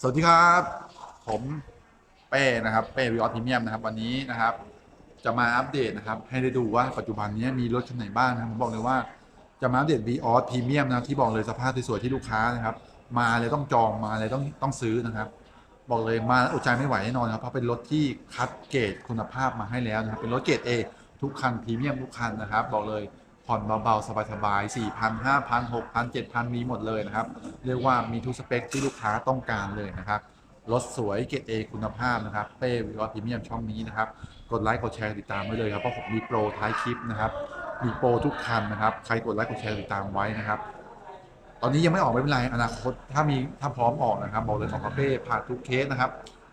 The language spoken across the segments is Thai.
สวัสดีครับ ผมเป้นะครับเป้วิออสพรีเมียมนะครับ วันนี้นะครับ จะมาอัปเดตนะครับ ให้ได้ดูว่าปัจจุบันนี้มีรถคันไหนบ้างนะครับผมบอกเลยว่าจะมาอัปเดต v ีออสพรีเมียมนะที่บอกเลยสภาพสวยๆที่ลูกค้านะครับ มาเลยต้องจองมาเลยต้องต้องซื้อนะครับ บอกเลยมาอดใจไม่ไหวแน่นอนครับเพราะเป็นรถที่คัดเกรดคุณภาพมาให้แล้วนะครับเป็นรถเกรด A ทุกคันพรีเมียมทุกคันนะครับ บอกเลย ผ่อนเบาๆ สบายๆ4,000 5,000 6,000 7,000มีหมดเลยนะครับ เรียกว่ามีทุกสเปคที่ลูกค้าต้องการเลยนะครับรถสวยเกรด A คุณภาพนะครับเป้วิออพรีเมียมช่องนี้นะครับ กดไลค์กดแชร์ติดตามไว้เลยครับ เพราะผมมีโปรท้ายคลิปนะครับ มีโปรทุกคันนะครับ ใครกดไลค์กดแชร์ติดตามไว้นะครับ ตอนนี้ยังไม่ออกไม่เป็นไรอนาคตถ้ามีถ้าพร้อมออกนะครับ บอกเลยของคาเฟ่ผ่านทุกเคสนะครับ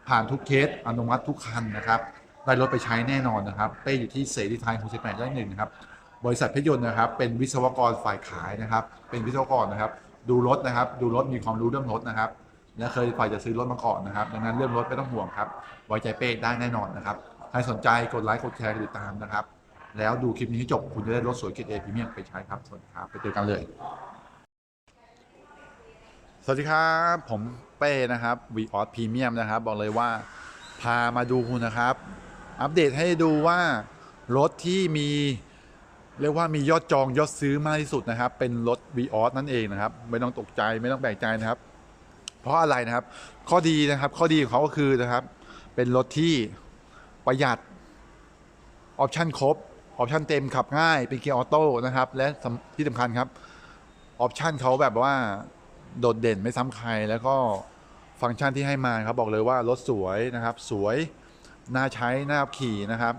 ผ่านทุกเคสอนุมัติทุกคันนะครับได้รถไปใช้แน่นอนนะครับ เป้อยู่ที่เสรีไทย68ได้หนึ่งนะครับ บริษัทเพชรยนต์นะครับ เป็นวิศวกรฝ่ายขายนะครับ เป็นวิศวกรนะครับ ดูรถนะครับ ดูรถมีความรู้เรื่องรถนะครับและเคยฝ่ายจะซื้อรถมาก่อนนะครับ ดังนั้นเรื่องรถไม่ต้องห่วงครับไว้ใจเป้ได้แน่นอนนะครับใครสนใจกดไลค์กดแชร์ติดตามนะครับ แล้วดูคลิปนี้ให้จบคุณจะได้รถสวยเกรดเอพรีเมียมไปใช้ครับสวัสดีครับไปเจอกันเลย สวัสดีครับผมเป้นะครับ v ีออสพรีเมียมนะครับ บอกเลยว่าพามาดูนะครับ อัปเดตให้ดูว่ารถที่มี เรียกว่ามียอดจองยอดซื้อมากที่สุดนะครับ เป็นรถ v ีออนั่นเองนะครับ ไม่ต้องตกใจไม่ต้องแปลกใจนะครับ เพราะอะไรนะครับ ข้อดีนะครับ ข้อดีของเขาก็คือนะครับ เป็นรถที่ประหยัดออปชั่นครบออปชั่นเต็มขับง่ายเป็นเกียร์ออโต้นะครับ และที่สำคัญครับออปชันเขาแบบว่าโดดเด่นไม่ซ้ำใครแล้วก็ฟังก์ชันที่ให้มาครับบอกเลยว่ารถสวยนะครับ สวยน่าใช้น่าขับขี่นะครับ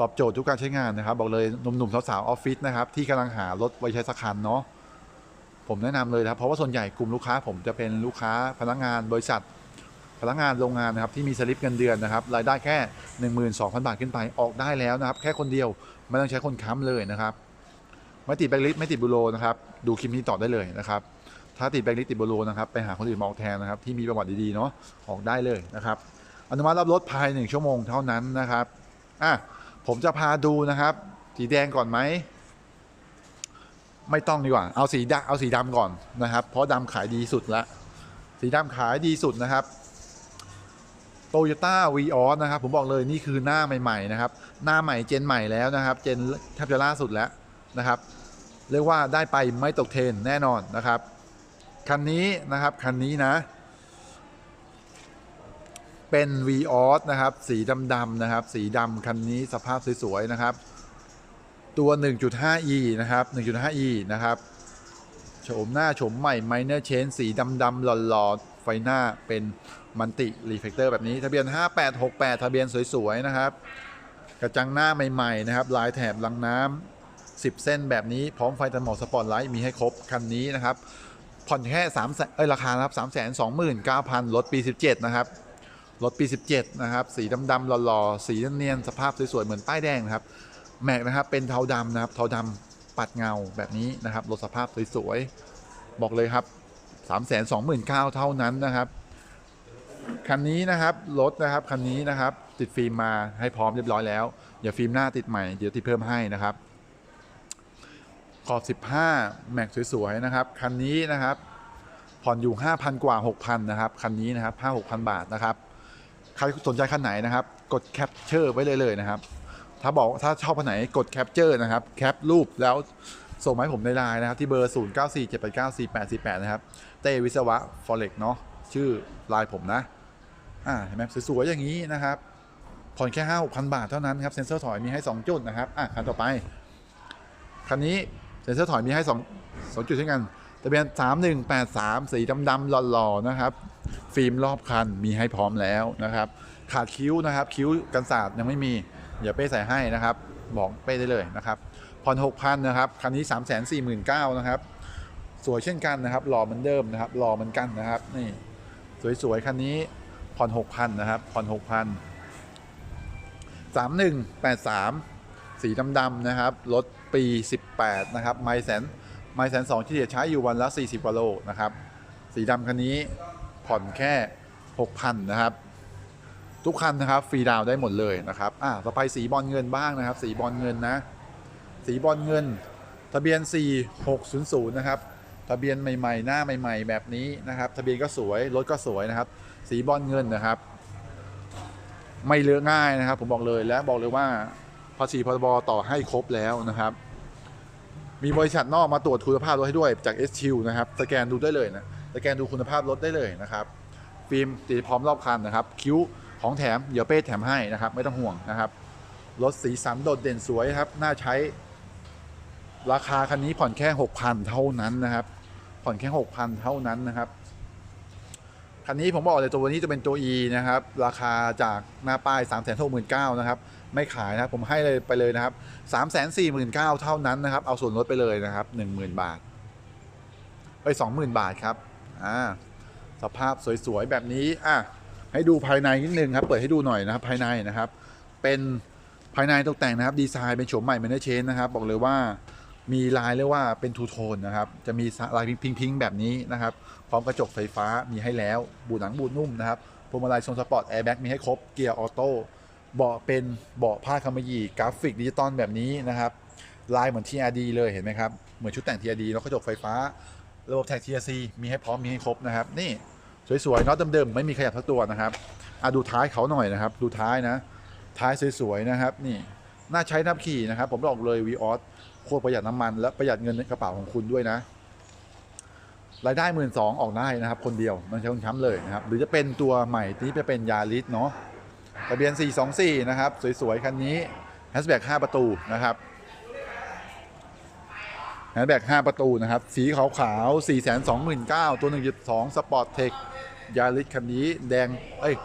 ตอบโจทย์ทุกการใช้งานนะครับ บอกเลยหนุ่มๆสาวๆออฟฟิศนะครับที่กำลังหารถไว้ใช้สักคันเนาะผมแนะนำเลยนะครับเพราะว่าส่วนใหญ่กลุ่มลูกค้า ผมจะเป็นลูกค้าพนักงานบริษัท พนักงานโรงงานนะครับที่มีสลิปเงินเดือนนะครับรายได้แค่ 12,000 บาทขึ้นไปออกได้แล้วนะครับ แค่คนเดียวไม่ต้องใช้คนค้ำเลยนะครับไม่ติดแบงค์ลิสต์ไม่ติดบูโรนะครับดูคลิปนี้ต่อได้เลยนะครับถ้าติดแบงค์ลิสต์ติดบูโรนะครับไปหาคนอื่นมาออกแทนนะครับที่มีประวัติดีๆเนาะออกได้เลยนะครับอนุมัติรับรถภายในหนึ่งชั่วโมงเท่านั้นนะครับอะ ผมจะพาดูนะครับ สีแดงก่อนไหม ไม่ต้องดีกว่า เอาสีดำเอาสีดำก่อนนะครับ เพราะดำขายดีสุดละสีดำขายดีสุดนะครับโตโยต้าวีออสนะครับ ผมบอกเลยนี่คือหน้าใหม่ๆนะครับ หน้าใหม่เจนใหม่แล้วนะครับ เจนแทบจะล่าสุดแล้วนะครับ เรียกว่าได้ไปไม่ตกเทรนแน่นอนนะครับ คันนี้นะครับ คันนี้นะ เป็น v ีออสนะครับ สีดำๆนะครับ สีดำคันนี้สภาพสวยๆนะครับ ตัว 1.5e นะครับ 1.5e นะครับโฉมหน้าโฉมใหม่ Minor Change สีดำๆหล่อๆไฟหน้าเป็นมันติรีเฟกเตอร์แบบนี้ ทะเบียน 5868 ทะเบียนสวยๆนะครับ กระจังหน้าใหม่ๆนะครับ ลายแถบลังน้ำ10 เส้นแบบนี้พร้อมไฟตัดหมอกสปอตไลท์มีให้ครบ คันนี้นะครับ ผ่อนแค่3แสนเอ้ยราคานะครับ3 2 9 0 0 0รถปี 17 นะครับ รถปี 17 นะครับ สีดำๆหล่อๆ สีเนียนๆสภาพสวยๆ เหมือนป้ายแดงนะครับ แม็กนะครับ เป็นเทาดำนะครับ เทาดำปัดเงาแบบนี้นะครับ รถสภาพสวยๆ บอกเลยครับ 3 2 9 0 0 0เท่านั้นนะครับ คันนี้นะครับ รถนะครับ คันนี้นะครับ ติดฟิล์มมาให้พร้อมเรียบร้อยแล้ว เดี๋ยวฟิล์มหน้าติดใหม่ เดี๋ยวติดเพิ่มให้นะครับ ขอบ 15 แม็กสวยๆ นะครับ คันนี้นะครับ ผ่อนอยู่ 5,000 กว่า 6,000 นะครับ คันนี้นะครับ5 6,000 บาทนะครับ ใครสนใจคันไหนนะครับ กดแคปเจอร์ไว้เลยเลยนะครับ ถ้าบอกถ้าชอบคันไหนกดแคปเจอร์นะครับ แคปรูปแล้วส่งมาให้ผมในไลน์นะครับ ที่เบอร์ 0 9 4 7 8 9 4 8 4 8 นะครับ เต้วิศวะฟอเร็กเนาะชื่อไลน์ผมนะ อ่าเห็นไหมสวยๆอย่างนี้นะครับผ่อนแค่5 6 0 0บาทเท่านั้นครับเซ็นเซอร์ถอยมีให้ 2 จุดนะครับอะคันต่อไป คันนี้เซ็นเซอร์ถอยมีให้2 2จุดเช่นกันทะเบียน 3183 สีดำๆหล่อๆนะครับ ฟิล์มรอบคันมีให้พร้อมแล้วนะครับ ขาดคิ้วนะครับ คิ้วกันศาสตร์ยังไม่มีเดี๋ยวเป้ใส่ให้นะครับ บอกเป้ได้เลยนะครับผ่อน6,000นะครับคันนี้349,000นะครับ สวยเช่นกันนะครับหล่อเหมือนเดิมนะครับหล่อเหมือนกันนะครับ นี่ สวยๆคันนี้ผ่อน6,000นะครับผ่อน6,000 3183สีดำๆนะครับรถปี 18 นะครับ ไมแสนไมแสนสองที่จะใช้อยู่วันละ 40กว่าโลนะครับ สีดำคันนี้ ผ่อนแค่ 6,000 นะครับ ทุกคันนะครับฟรีดาวได้หมดเลยนะครับอ่าต่อไปสีบอลเงินบ้างนะครับ สีบอลเงินนะ สีบอลเงิน ทะเบียน 4600 นะครับ ทะเบียนใหม่ๆ หน้าใหม่ ๆ แบบนี้นะครับ ทะเบียนก็สวยรถก็สวยนะครับ สีบอลเงินนะครับ ไม่เลือกง่ายนะครับ ผมบอกเลยและบอกเลยว่าภาษีพรบต่อให้ครบแล้วนะครับ มีบริษัทนอกมาตรวจคุณภาพรถให้ด้วยจาก s q นะครับ สแกนดูได้เลยนะ สแกนดูคุณภาพรถได้เลยนะครับฟิล์มติดพร้อมรอบคันนะครับ คิ้วของแถมเดี๋ยวเป้แถมให้นะครับ ไม่ต้องห่วงนะครับรถสีสันโดดเด่นสวยครับน่าใช้ ราคาคันนี้ผ่อนแค่6,000เท่านั้นนะครับ ผ่อนแค่6,000เท่านั้นนะครับคันนี้ผมบอกเลยตัวนี้จะเป็นตัว E นะครับ ราคาจากหน้าป้าย 3 6 9 0 0 0นะครับ ไม่ขายนะครับ ผมให้เลยไปเลยนะครับ 3 4 9 0 0 0เท่านั้นนะครับ เอาส่วนลดไปเลยนะครับ 10,000 บาทไป20,000 บาทครับ อ่าสภาพสวยๆแบบนี้อะให้ดูภายในนิดนึงครับเปิดให้ดูหน่อยนะครับภายในนะครับ เป็นภายในตกแต่งนะครับดีไซน์เป็นโฉมใหม่เมนเทอร์เชนนะครับบอกเลยว่ามีลายเรียกว่าเป็นทูโทนนะครับ จะมีลายพิงพิงๆแบบนี้นะครับ พร้อมกระจกไฟฟ้ามีให้แล้ว บูหนังบูนุ่มนะครับพวงมาลัยทรงสปอร์ตแอร์แบ็กมีให้ครบ เกียร์ออโต้ เบาะเป็นเบาะผ้าคำมะหยี่กราฟิกดิจิตอลแบบนี้นะครับ ลายเหมือน TRD เลยเห็นไหมครับ เหมือนชุดแต่ง TRD แล้วกระจกไฟฟ้า ระบบแท็ก TRC มีให้พร้อมมีให้ครบนะครับ นี่สวยๆน็อตเดิมๆไม่มีขยับทั้งตัวนะครับอะดูท้ายเขาหน่อยนะครับ ดูท้ายนะ ท้ายสวยๆนะครับ นี่น่าใช้นับขี่นะครับ ผมบอกเลยวีออสโคตรประหยัดน้ำมัน และประหยัดเงินในกระเป๋าของคุณด้วยนะรายได้หมื่นสองออกได้นะครับ คนเดียวต้องใช้คนค้ำเลยนะครับ หรือจะเป็นตัวใหม่ที่จะเป็นยาริสเนาะทะเบียน 424 นะครับ สวยๆ คันนี้แฮชแบ็ก5ประตูนะครับ แฮชแบ็ก5ประตูนะครับ สีขาวๆ 429,000 ตัว 1.2 สปอร์ตเทคยาริสคันนี้แดง เอ้ย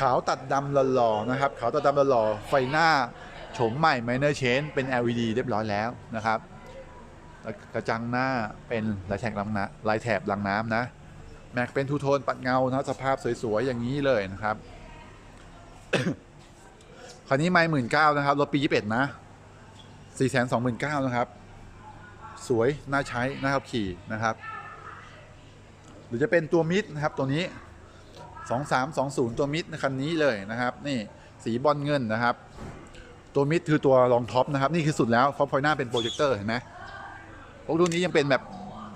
ขาวตัดดำหล่อๆนะครับ ขาวตัดดำหล่อๆไฟหน้าโฉมใหม่ Minor Change เป็น LED เรียบร้อยแล้วนะครับ กระจังหน้าเป็นลายแถบลังน้ำลายแถบลังน้ำนะแม็กเป็นทูโทนปัดเงานะสภาพสวยๆ อย่างนี้เลยนะครับคันนี้ไม่หมื่นเก้านะครับ รถปียี่สิบเอ็ดนะสี่แสนสองหมื่นเก้านะครับ สวยน่าใช้น่าขับขี่นะครับ หรือจะเป็นตัวมิดนะครับตัวนี้สองสามสองศูนย์ตัวมิดคันนี้เลยนะครับ นี่สีบอลเงินนะครับ ตัวมิดคือตัวรองท็อปนะครับนี่คือสุดแล้วเพราะพอยหน้าเป็นโปรเจคเตอร์เห็นไหมพวกรุ่นนี้ยังเป็นแบบ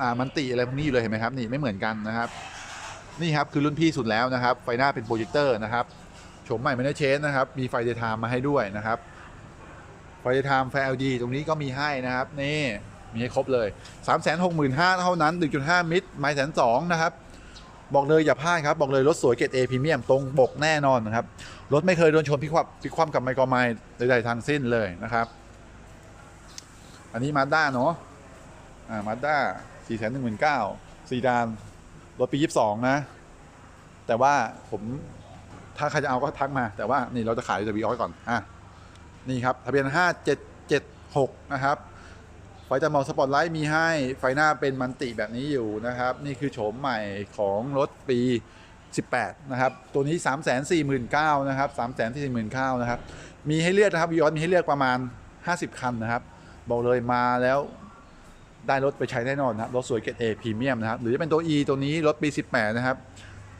อ่ามันติอะไรพวกนี้อยู่เลยเห็นไหมครับนี่ไม่เหมือนกันนะครับ นี่ครับคือรุ่นพี่สุดแล้วนะครับ ไฟหน้าเป็นโปรเจคเตอร์นะครับโฉมใหม่ไม่ได้เชนนะครับ มีไฟเดย์ไทม์มาให้ด้วยนะครับไฟเดย์ไทม์ไฟ LED ตรงนี้ก็มีให้นะครับนี่ มีให้ครบเลย 3 6 5 0 0 0เท่านั้น 1.5 มิตรไมล์แสนสองนะครับ บอกเลยอย่าพลาดครับ บอกเลยรถสวยเกรด A พรีเมียมตรงปกแน่นอนนะครับ รถไม่เคยโดนชนพิคว่ำพิคว่ำกับไมโครไมล์ใดๆทางสิ้นเลยนะครับ อันนี้มาด้าเนาะอ่ามาด้าสี่แสนหนึ่งหมื่นเก้าซีดานรถปียี่สิบสองนะ แต่ว่าผมถ้าใครจะเอาก็ทักมา แต่ว่านี่เราจะขายจะวีออก่อนอะนี่ครับทะเบียนห้าเจ็ดเจ็ดหกนะครับ ไฟจำลองสปอตไลท์มีให้ไฟหน้าเป็นมันติแบบนี้อยู่นะครับ นี่คือโฉมใหม่ของรถปี 18 นะครับ ตัวนี้ 3 4 9 0 0 0นะครับ3 4 4 9 0 0นะครับ มีให้เลือกนะครับวีออมีให้เลือกประมาณ 50 คันนะครับ บอกเลยมาแล้วได้รถไปใช้แน่นอนนะครับ รถสวยเกรด A พรีเมียมนะครับ หรือจะเป็นตัว E ตัวนี้รถปี 18 นะครับ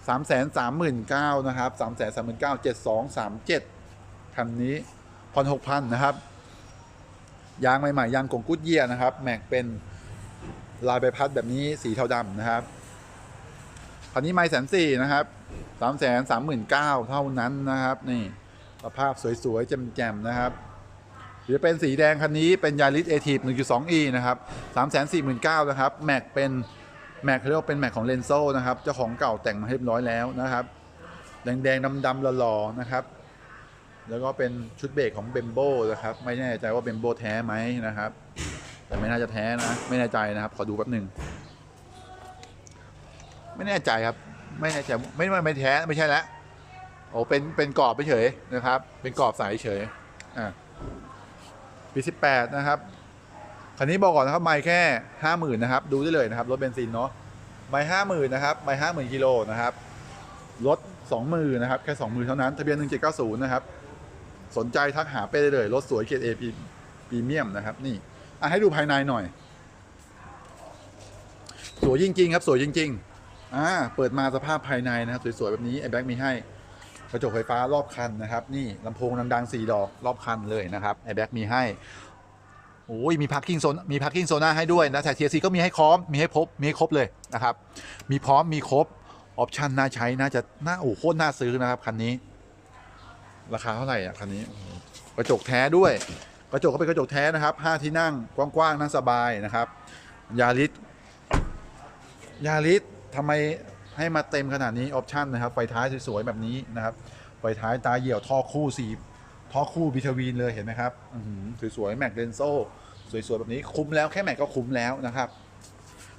3 3 9 0 0 0นะครับ3 3 9 0 0 7237คันนี้ผ่อน6,000นะครับ ยางใหม่ๆยางกงกุดเยียนะครับ แม็กเป็นลายใบพัดแบบนี้สีเทาดำนะครับคันนี้ไม่แสนสี่นะครับสามแสนสามหมื่นเก้าเท่านั้นนะครับ นี่สภาพสวยๆแจ่มๆนะครับหรือเป็นสีแดงคันนี้เป็นยาริสเอทีฟ 1.2e นะครับ 349,000นะครับ แม็กเป็นแม็กเขาเรียกว่าเป็นแม็กของเลนโซนะครับ เจ้าของเก่าแต่งมาให้เรียบร้อยแล้วนะครับ แดงๆดำๆหล่อๆนะครับ แล้วก็เป็นชุดเบรกของเบมโบนะครับ ไม่แน่ใจว่าเบมโบแท้ไหมนะครับ แต่ไม่น่าจะแท้นะ ไม่แน่ใจนะครับ ขอดูแป๊บหนึ่ง ไม่แน่ใจครับ ไม่แน่ใจ ไม่ไม่ไม่แท้ ไม่ใช่แล้วโอ้เป็น เป็นกรอบเฉยนะครับ เป็นกรอบใสเฉย อ่าปี18นะครับ คันนี้บอกก่อนนะครับ ไม่แค่50,000นนะครับ ดูได้เลยนะครับ รถเบนซินเนาะ ไม่50,000นนะครับ ไม่50,000กิโลนะครับ รถ20,000นนะครับ แค่20,000เท่านั้น ทะเบียน1790นะครับ สนใจทักหาไปได้เลยรถสวยเกรด A พรีเมียมนะครับนี่อะให้ดูภายในหน่อย สวยจริง ๆ ครับ สวยจริง ๆอ่าเปิดมาสภาพภายในนะครับสวยๆแบบนี้ไอ้แบ็กมีให้กระจกไฟฟ้ารอบคันนะครับ นี่ลำโพงดังๆสี่ดอกรอบคันเลยนะครับไอแบ็กมีให้โอ้ยมีพาร์กิ้งโซนมีพาร์กิ้งโซน่าให้ด้วยนะแต่เทียซีก็มีให้ครบมีให้ครบมีให้ครบเลยนะครับ มีพร้อมมีครบออปชันน่าใช้น่าจะน่าโอ้โคตรน่าซื้อนะครับคันนี้ ราคาเท่าไหร่อะคันนี้กระจกแท้ด้วย กระจกก็เป็นกระจกแท้นะครับห้าที่นั่งกว้างๆนั่งสบายนะครับ ยาริสยาริสทำไมให้มาเต็มขนาดนี้ออปชันนะครับ ไฟท้ายสวยๆแบบนี้นะครับไฟท้ายตาเหี่ยวท่อคู่สีท่อคู่บิทวีนเลยเห็นไหมครับอืสวยๆแม็กเดนโซสวยๆแบบนี้คุ้มแล้วแค่แม็กก็คุ้มแล้วนะครับ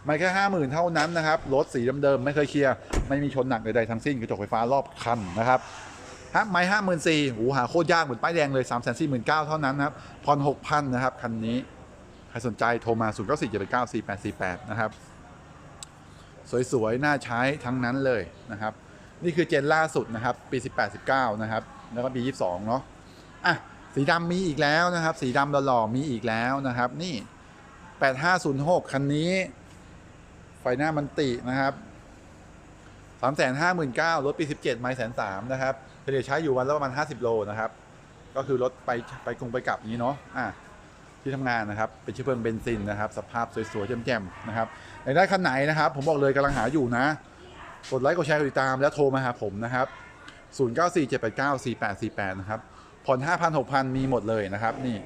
ไม่แค่ห้าหมื่นเท่านั้นนะครับรถสีเดิมๆไม่เคยเคลียร์ ไม่มีชนหนักใดๆทั้งสิ้นกระจกไฟฟ้ารอบคันนะครับ ฮะไม่ห้าหมื่นสี่หูหาโคตรยากเหมือนป้ายแดงเลยสามแสนสี่หมื่นเก้าเท่านั้นนะครับผ่อนหกพันนะครับคันนี้ใครสนใจโทรมา0 9 4 7 9 4 8 4 8นะครับ สวยๆ น่าใช้ทั้งนั้นเลยนะครับ นี่คือเจนล่าสุดนะครับ ปี 18 19 นะครับ แล้วก็ปี 22 เนาะอะสีดำมีอีกแล้วนะครับ สีดำหล่อๆมีอีกแล้วนะครับ นี่ 8506 คันนี้ ไฟหน้ามันตินะครับ 359,000รถปี 17 ไมล์แสนสามนะครับ เฉลี่ยใช้อยู่วันละประมาณ 50 โลนะครับ ก็คือรถไปไปกรุงไปกลับอย่างนี้เนาะอะที่ทำงานนะครับ เป็นเชื้อเพลิงเบนซินนะครับ สภาพสวยๆแจ่มๆนะครับอยากได้คันไหนนะครับ ผมบอกเลยกำลังหาอยู่นะ กดไลค์กดแชร์กดติดตามแล้วโทรมาหาผมนะครับ0947894848นะครับผ่อน5,000 6,000 มีหมดเลยนะครับ นี่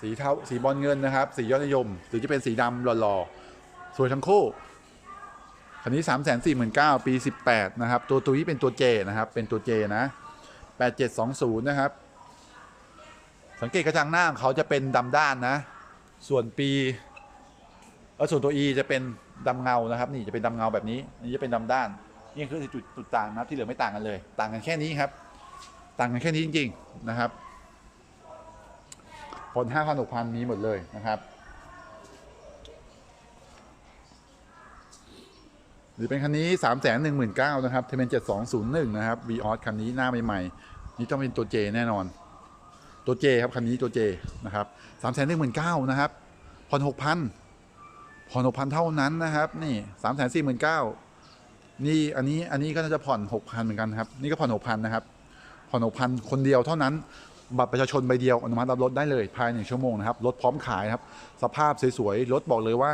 สีเทาสีบอลเงินนะครับ สียอดนิยม หรือจะเป็นสีดำหล่อๆ สวยทั้งคู่ คันนี้ 3 4 9 0 0 0ปี 18 นะครับ ตัวตัวนี้เป็นตัว J นะครับ เป็นตัว J นะ 8720 นะครับ สังเกตกระจังหน้าของเขาจะเป็นดำด้านนะ ส่วนปีเออส่วนตัว E จะเป็นดำเงานะครับ นี่จะเป็นดำเงาแบบนี้ นี่จะเป็นดำด้าน นี่คือจุดจุดต่างนะครับที่เหลือไม่ต่างกันเลย ต่างกันแค่นี้ครับ ต่างกันแค่นี้จริง ๆ นะครับผลห้าพันหกพันมีหมดเลยนะครับ หรือเป็นคันนี้3ามแสนหนึ่งหมื่นเก้านะครับเทเมนเจ็ดสองศูนย์หนึ่งนะครับวีออสคันนี้หน้าใหม่ๆ นี่ต้องเป็นตัว J แน่นอน ตัว J ครับ คันนี้ตัว J นะครับสามแสนหนึ่งหมื่นเก้านะครับ ผ่อนหกพันผ่อนหกพันเท่านั้นนะครับ นี่สามแสนสี่หมื่นเก้านี่อันนี้อันนี้ก็จะผ่อนหกพันเหมือนกันครับ นี่ก็ผ่อนหกพันนะครับ ผ่อนหกพันคนเดียวเท่านั้น บัตรประชาชนใบเดียวอนุมัติรับรถได้เลยภายในหนึ่งชั่วโมงนะครับรถพร้อมขายครับสภาพสวยๆรถบอกเลยว่า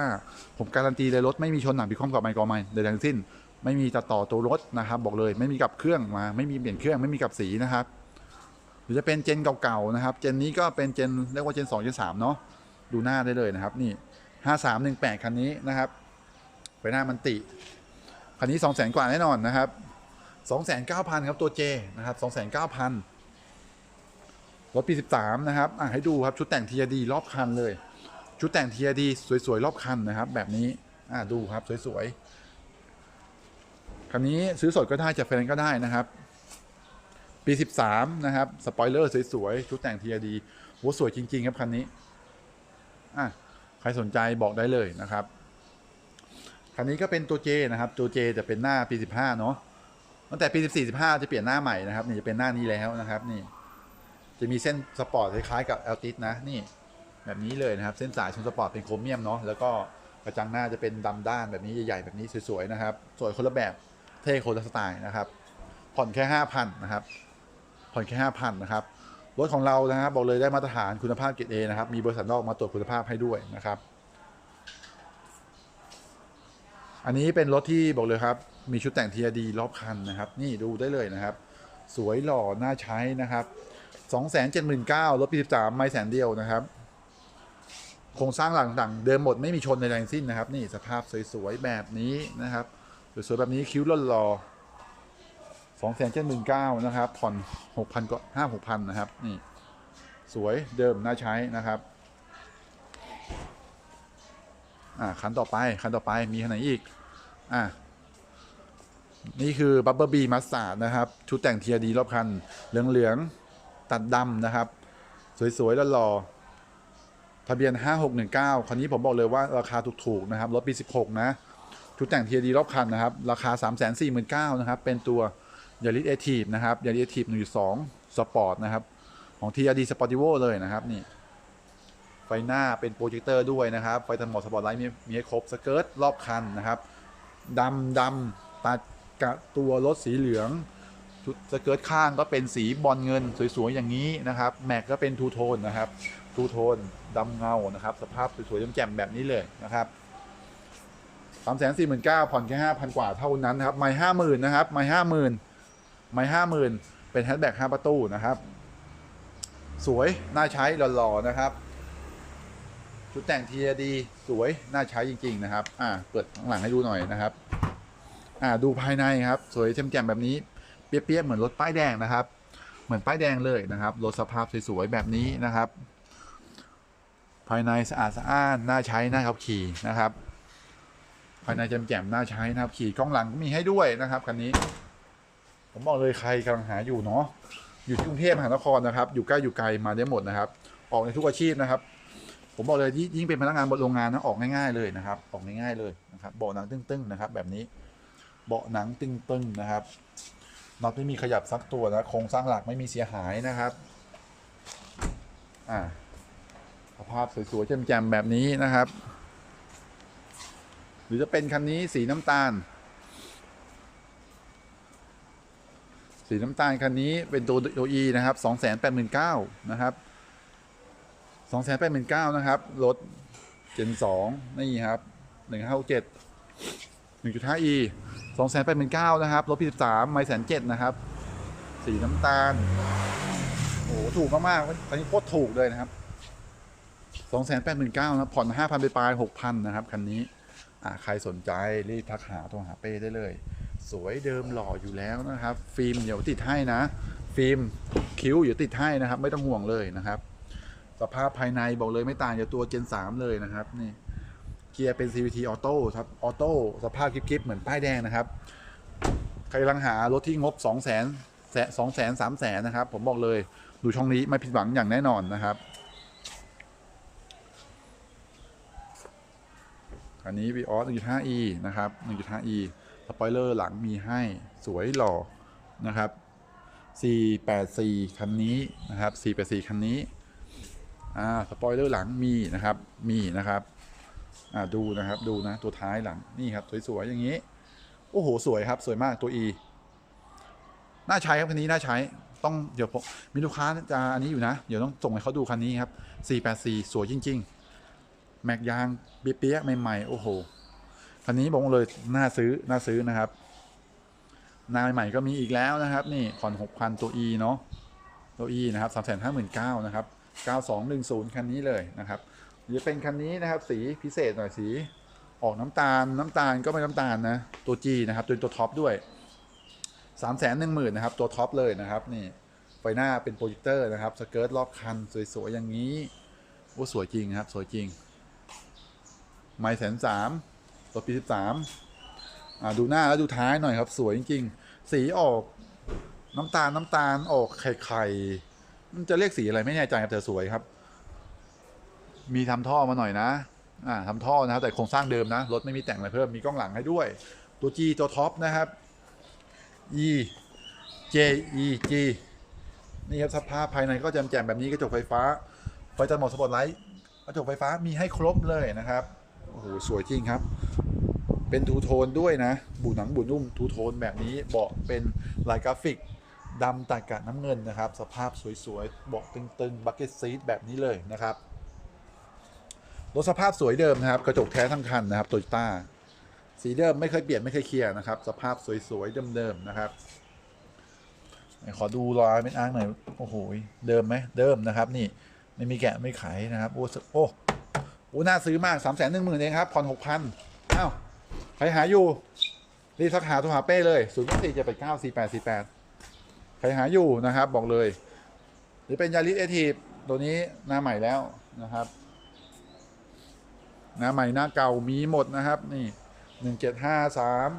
ผมการันตีเลยรถไม่มีชนหนักพิคอมกับไมค์กอไมค์ใดทั้งสิ้น ไม่มีตัดต่อตัวรถนะครับ บอกเลยไม่มีกับเครื่องมาไม่มีเปลี่ยนเครื่องไม่มีกับสีนะครับหรือจะเป็นเจนเก่าๆนะครับ เจนนี้ก็เป็นเจนเรียกว่าเจน2เจน3เนาะดูหน้าได้เลยนะครับ นี่ 5318 คันนี้นะครับไปหน้ามันติคันนี้ 2 0 0 0 0 0 กว่าแน่นอนนะครับ 29,000 ครับตัว J นะครับ 29,000 รถปี 13 นะครับอะให้ดูครับชุดแต่งทีดีรอบคันเลย ชุดแต่งทีดีสวยๆ รอบคันนะครับ แบบนี้อะดูครับสวยๆคันนี้ซื้อสดก็ได้จากแฟนนซ์ก็ได้นะครับ ปี 13 นะครับ สปอยเลอร์สวยๆ ชุดแต่งทีดีโหสวยจริง ๆ ครับคันนี้อะใครสนใจบอกได้เลยนะครับคันนี้ก็เป็นตัว J นะครับ ตัว J จะเป็นหน้าปี 15 เนาะตั้งแต่ปี 14 15 จะเปลี่ยนหน้าใหม่นะครับ นี่จะเป็นหน้านี้แล้วนะครับ นี่ จะมีเส้นสปอร์ตคล้ายๆกับ a l t i s นะนี่ แบบนี้เลยนะครับ เส้นสายชนสปอร์ตเป็นโครเมียมเนาะแล้วก็กระจังหน้าจะเป็นดำด้านแบบนี้ใหญ่ๆแบบนี้สวยๆนะครับสวยคนละแบบเท่คนละสไตล์นะครับ ผ่อนแค่5,000นนะครับผ่อนแค่5,000นะครับรถของเรานะครับบอกเลยได้มาตรฐานคุณภาพเกรดเอนะครับ มีบริษัทนอกมาตรวจคุณภาพให้ด้วยนะครับ อันนี้เป็นรถที่บอกเลยครับ มีชุดแต่งทีดีรอบคันนะครับ นี่ดูได้เลยนะครับ สวยหล่อน่าใช้นะครับ 2 7 9 0 0 0รถปี13ไม่แสนเดียวนะครับ โครงสร้างหลังต่างเดิมหมดไม่มีชนในแรงสิ้นนะครับ นี่สภาพสวยๆแบบนี้นะครับ สวยๆแบบนี้คิ้วล่อสองแสนเจ็ดหมื่นเก้านะครับ ผ่อนหกพันก็ห้าหกพันนะครับ นี่ สวยเดิมน่าใช้นะครับ อ่าคันต่อไปคันต่อไปมีคันไหนอีก อ่านี่คือบับเบิลบีมัสตาร์ดนะครับ ชุดแต่งเทียดีรอบคัน เหลือง ๆ ตัดดำนะครับ สวยๆแล้วหล่อทะเบียน 5619 คันนี้ผมบอกเลยว่าราคาถูกๆนะครับรถปี 16 นะ ชุดแต่งเทียดีรอบคันนะครับ ราคา 349,000นะครับ เป็นตัวยาริสเอทีฟนะครับยาริสเอทีฟ1.2สปอร์ตนะครับ ของ TRD Sportivo เลยนะครับนี่ ไฟหน้าเป็นโปรเจคเตอร์ด้วยนะครับ ไฟทันหมดสปอร์ตไลท์มีมีให้ครบสเกิร์ตรอบคันนะครับดำดำตัดกับตัวรถสีเหลือง ชุดสเกิร์ตข้างก็เป็นสีบอลเงินสวยๆอย่างนี้นะครับ แม็กก็เป็นทูโทนนะครับทูโทนดำเงานะครับ สภาพสวยๆแจ่มๆแบบนี้เลยนะครับสามแสนสี่หมื่นเก้าผ่อนแค่ห้าพันกว่าเท่านั้นนะครับ ไม่ห้าหมื่นนะครับ ไม่ห้าหมื่นไม่ห้าหมื่นเป็นแฮชแบ็กห้าประตูนะครับ สวย น่าใช้หล่อๆนะครับ ชุดแต่งทีดี สวย น่าใช้จริง ๆ นะครับ อ่า เปิดข้างหลังให้ดูหน่อยนะครับ อ่า ดูภายในครับ สวยแจ่มๆแบบนี้ เปี้ยๆเหมือนรถป้ายแดงนะครับ เหมือนป้ายแดงเลยนะครับรถสภาพสวยๆแบบนี้นะครับ ภายในสะอาดสะอ้านน่าใช้น่าขับขี่นะครับ ภายในแจ่มๆน่าใช้นะครับขี่กล้องหลังก็มีให้ด้วยนะครับคันนี้ ผมบอกเลยใครกำลังหาอยู่เนาะอยู่ที่กรุงเทพมหานครนะครับ อยู่ใกล้อยู่ไกลมาได้หมดนะครับ ออกในทุกอาชีพนะครับ ผมบอกเลยยิ่งเป็นพนักงานบนโรงงานนะออกง่ายๆเลยนะครับ ออกง่ายๆเลยนะครับเบาะหนังตึ้งๆนะครับ แบบนี้เบาะหนังตึงๆนะครับ น็อตไม่มีขยับซักตัวนะโครงสร้างหลักไม่มีเสียหายนะครับอ่าสภาพสวยๆแจ่มๆแบบนี้นะครับ หรือจะเป็นคันนี้สีน้ำตาล สีน้ำตาลคันนี้เป็นตัวตัว E นะครับสองแสนแปดหมื่นเก้านะครับสองแสนแปดหมื่นเก้านะครับรถเจนสองนี่ครับหนึ่ง ห้าเจ็ดหนึ่งจุดห้า E สองแสนแปดหมื่นเก้านะครับรถปีสิบสามไม่แสนเจ็ดนะครับ สีน้ำตาล โอ้โหถูกมากๆคันนี้โคตรถูกเลยนะครับสองแสนแปดหมื่นเก้านะผ่อนห้าพันไปปลายหกพันนะครับ คันนี้ อ่าใครสนใจรีบทักหาโทรหาเป้ได้เลย สวยเดิมหล่ออยู่แล้วนะครับ ฟิล์มเดี๋ยวติดให้นะ ฟิล์มคิ้วเดี๋ยวติดให้นะครับ ไม่ต้องห่วงเลยนะครับ สภาพภายในบอกเลยไม่ต่างจากตัว Gen 3 เลยนะครับนี่ เกียร์เป็น CVT ออโต้ครับออโต้สภาพคลิปๆเหมือนป้ายแดงนะครับ ใครกำลังหารถที่งบ 2 0 0 0 0 0 2 0 0 0 0 3 0 0 0นะครับ ผมบอกเลยดูช่องนี้ไม่ผิดหวังอย่างแน่นอนนะครับ อันนี้ v ีออส 1.5e นะครับ 1.5e สปอยเลอร์หลังมีให้สวยหล่อนะครับ 484 คันนี้นะครับ 484 คันนี้ อ่า สปอยเลอร์หลังมีนะครับ มีนะครับ อ่าดูนะครับดูนะตัวท้ายหลังนี่ครับสวยๆอย่างนี้ โอ้โหสวยครับสวยมากตัว E น่าใช้ครับคันนี้น่าใช้ต้องเดี๋ยวผมมีลูกค้าจะอันนี้อยู่นะ เดี๋ยวต้องส่งให้เขาดูคันนี้ครับ 484 สวยจริง ๆ แม็กยางเปียๆใหม่ๆ โอ้โห คันนี้บอกเลยน่าซื้อน่าซื้อนะครับ นาใหม่ก็มีอีกแล้วนะครับ นี่ผ่อนหกพันตัว E เนาะตัว E นะครับสามแสนห้าหมื่นะครับเก้าสองหนึ่งศูนย์คันนี้เลยนะครับ จะเป็นคันนี้นะครับ สีพิเศษหน่อยสี ออกน้ำตาลน้ำตาลก็ไม่น้ำตาลนะ ตัว G นะครับตัวตัวท็อปด้วยสามแสนหนึ่งหมื่นนะครับ ตัวท็อปเลยนะครับนี่ไฟหน้าเป็นโปรเจคเตอร์นะครับสเกิร์ตรอบคันสวยๆอย่างนี้โอ้สวยจริงครับ สวยจริง ไม่แสนสามตัวปีสิบสามดูหน้าแล้วดูท้ายหน่อยครับ สวยจริงๆ สีออกน้ำตาลน้ำตาลออกไข่ไข่มันจะเรียกสีอะไรไม่แน่ใจครับแต่สวยครับ มีทำท่อมาหน่อยนะอ่าทำท่อนะครับแต่โครงสร้างเดิมนะรถไม่มีแต่งอะไรเพิ่มมีกล้องหลังให้ด้วย ตัว G ตัวท็อปนะครับ E J E G นี่ครับสภาพภายในก็แจ่มๆแบบนี้กระจกไฟฟ้าไฟจานหมดสปอตไลท์กระจกไฟฟ้ามีให้ครบเลยนะครับโอ้โหสวยจริงครับ เป็นทูโทนด้วยนะ บูหนังบูนุ่มทูโทนแบบนี้เบาะเป็นลายกราฟิกดำตัดกับน้ำเงินนะครับ สภาพสวยๆเบาะตึงๆบักเก็ตซีทแบบนี้เลยนะครับ รถสภาพสวยเดิมนะครับ กระจกแท้ทั้งคันนะครับโตโยต้าสีเดิมไม่เคยเปลี่ยนไม่เคยเคลียร์นะครับ สภาพสวยๆเดิมๆนะครับขอดูรอยเป็นอ้างหน่อยโอ้โหเดิมไหมเดิมนะครับ นี่ไม่มีแกะไม่ไขนะครับโอ้โอ้โอ้น่าซื้อมากสามแสนหนึ่งหมื่นเองครับผ่อนหกพันอ้าวใครหาอยู่รีบทักหาโทรหาเป้เลยศูนย์สี่เจ็ดแปดเก้าสี่แปดสี่แปดใครหาอยู่นะครับ บอกเลย หรือเป็นยาริสเอทีฟตัวนี้หน้าใหม่แล้วนะครับ น้าใหม่หน้าเก่ามีหมดนะครับ นี่หนึ่งเจ็ดห้าสาม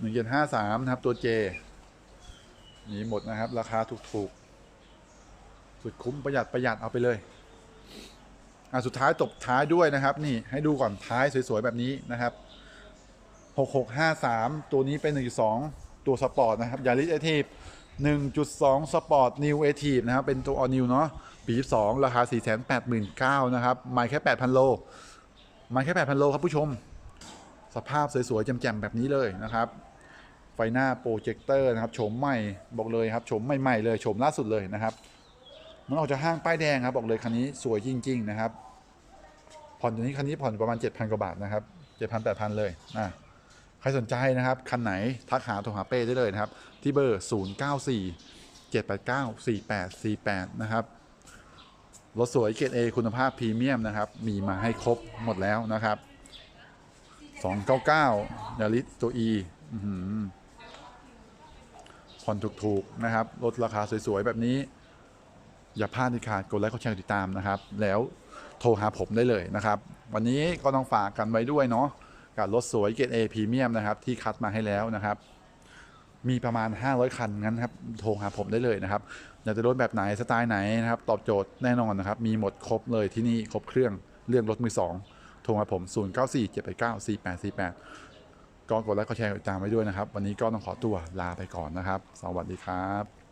หนึ่งเจ็ดห้าสามนะครับตัวเจมีหมดนะครับ ราคาถูกๆ สุดคุ้มประหยัดประหยัดเอาไปเลยอะสุดท้ายตบท้ายด้วยนะครับ นี่ให้ดูก่อนท้ายสวยๆ แบบนี้นะครับ6653ตัวนี้เป็น1.2ตัวสปอร์ตนะครับยาริสเอทีฟ 1.2สปอร์ตนิวเอทีฟนะครับ เป็นตัวออนิวเนาะปี 2 ราคา 489,000นะครับไม่แค่ 8,000 โลไม่แค่ 8,000 โลครับผู้ชม สภาพสวยๆแจ่มๆแบบนี้เลยนะครับ ไฟหน้าโปรเจคเตอร์นะครับ โฉมใหม่บอกเลยครับ โฉมใหม่ๆเลย โฉมล่าสุดเลยนะครับ มันออกจากห้างป้ายแดงครับ บอกเลยคันนี้สวยจริง ๆ นะครับ ผ่อนตัวนี้คันนี้ผ่อนประมาณ 7,000 กว่าบาทนะครับ 7,000 8,000 เลยอะใครสนใจนะครับ คันไหนทักหาโทรหาเป้ได้เลยนะครับ ที่เบอร์ 094 789 4848 นะครับ รถสวยเกรด A คุณภาพพรีเมียมนะครับ มีมาให้ครบหมดแล้วนะครับ 299ยาริสตัว E อื้อหือผ่อนถูกๆ นะครับรถราคาสวย ๆ แบบนี้ อย่าพลาดที่ขาดกดไลค์กดแชร์ติดตามนะครับ แล้วโทรหาผมได้เลยนะครับ วันนี้ก็ต้องฝากกันไว้ด้วยเนาะกับรถสวยเกรด A พรีเมียมนะครับ ที่คัดมาให้แล้วนะครับ มีประมาณ 500 คันงั้นครับโทรหาผมได้เลยนะครับอยากจะรถแบบไหนสไตล์ไหนนะครับตอบโจทย์แน่นอนนะครับ มีหมดครบเลยที่นี่ครบเครื่องเรื่องรถมือสองโทรมาผม 0 9 4 7 8 9 4 8 4 8 ก็กดไลค์กดแชร์กดติดตามไว้ด้วยนะครับ วันนี้ก็ต้องขอตัวลาไปก่อนนะครับ สวัสดีครับ